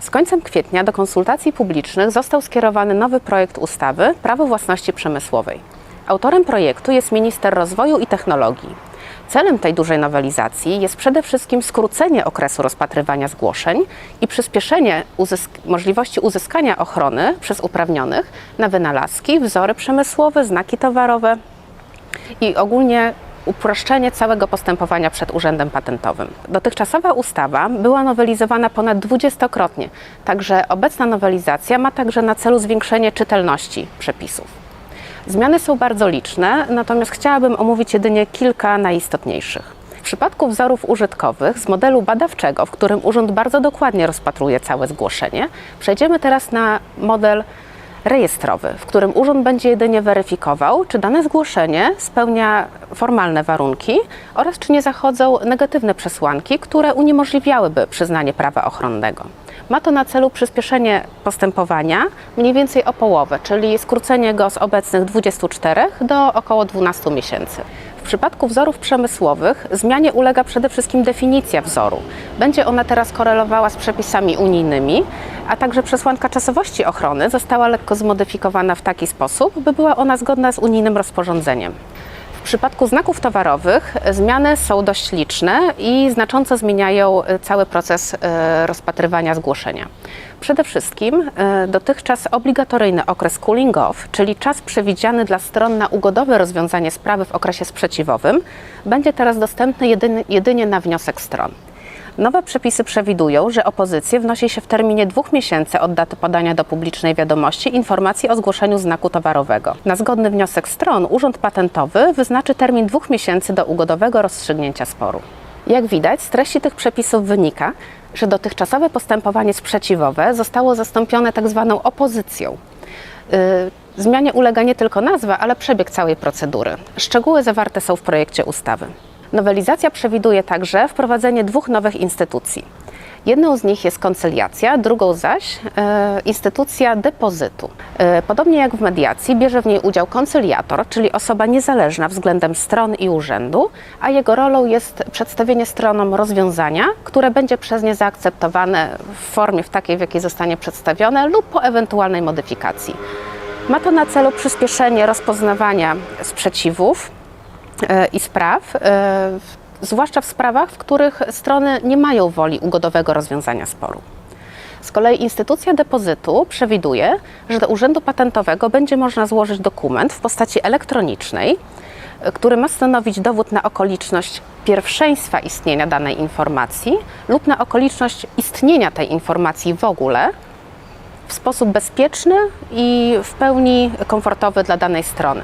Z końcem kwietnia do konsultacji publicznych został skierowany nowy projekt ustawy Prawo własności przemysłowej. Autorem projektu jest minister rozwoju i technologii. Celem tej dużej nowelizacji jest przede wszystkim skrócenie okresu rozpatrywania zgłoszeń i przyspieszenie uzysk- możliwości uzyskania ochrony przez uprawnionych na wynalazki, wzory przemysłowe, znaki towarowe i ogólnie uproszczenie całego postępowania przed Urzędem Patentowym. Dotychczasowa ustawa była nowelizowana ponad dwudziestokrotnie, także obecna nowelizacja ma także na celu zwiększenie czytelności przepisów. Zmiany są bardzo liczne, natomiast chciałabym omówić jedynie kilka najistotniejszych. W przypadku wzorów użytkowych z modelu badawczego, w którym urząd bardzo dokładnie rozpatruje całe zgłoszenie, przejdziemy teraz na model rejestrowy, w którym urząd będzie jedynie weryfikował, czy dane zgłoszenie spełnia formalne warunki oraz czy nie zachodzą negatywne przesłanki, które uniemożliwiałyby przyznanie prawa ochronnego. Ma to na celu przyspieszenie postępowania mniej więcej o połowę, czyli skrócenie go z obecnych 24 do około 12 miesięcy. W przypadku wzorów przemysłowych zmianie ulega przede wszystkim definicja wzoru. Będzie ona teraz korelowała z przepisami unijnymi, a także przesłanka czasowości ochrony została lekko zmodyfikowana w taki sposób, by była ona zgodna z unijnym rozporządzeniem. W przypadku znaków towarowych zmiany są dość liczne i znacząco zmieniają e, cały proces e, rozpatrywania zgłoszenia. Przede wszystkim e, dotychczas obligatoryjny okres cooling off, czyli czas przewidziany dla stron na ugodowe rozwiązanie sprawy w okresie sprzeciwowym, będzie teraz dostępny jedyny, jedynie na wniosek stron. Nowe przepisy przewidują, że opozycję wnosi się w terminie dwóch miesięcy od daty podania do publicznej wiadomości informacji o zgłoszeniu znaku towarowego. Na zgodny wniosek stron Urząd Patentowy wyznaczy termin dwóch miesięcy do ugodowego rozstrzygnięcia sporu. Jak widać, z treści tych przepisów wynika, że dotychczasowe postępowanie sprzeciwowe zostało zastąpione tak zwaną opozycją. Yy, Zmianie ulega nie tylko nazwa, ale przebieg całej procedury. Szczegóły zawarte są w projekcie ustawy. Nowelizacja przewiduje także wprowadzenie dwóch nowych instytucji. Jedną z nich jest koncyliacja, drugą zaś e, instytucja depozytu. E, podobnie jak w mediacji, bierze w niej udział koncyliator, czyli osoba niezależna względem stron i urzędu, a jego rolą jest przedstawienie stronom rozwiązania, które będzie przez nie zaakceptowane w formie w takiej, w jakiej zostanie przedstawione lub po ewentualnej modyfikacji. Ma to na celu przyspieszenie rozpoznawania sprzeciwów i spraw, e, zwłaszcza w sprawach, w których strony nie mają woli ugodowego rozwiązania sporu. Z kolei instytucja depozytu przewiduje, że do Urzędu Patentowego będzie można złożyć dokument w postaci elektronicznej, e, który ma stanowić dowód na okoliczność pierwszeństwa istnienia danej informacji lub na okoliczność istnienia tej informacji w ogóle w sposób bezpieczny i w pełni komfortowy dla danej strony.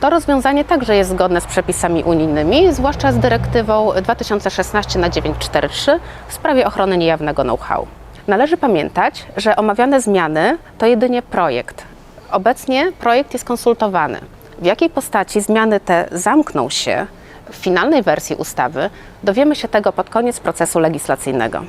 To rozwiązanie także jest zgodne z przepisami unijnymi, zwłaszcza z dyrektywą 2016 na 943 w sprawie ochrony niejawnego know-how. Należy pamiętać, że omawiane zmiany to jedynie projekt. Obecnie projekt jest konsultowany. W jakiej postaci zmiany te zamkną się w finalnej wersji ustawy, dowiemy się tego pod koniec procesu legislacyjnego.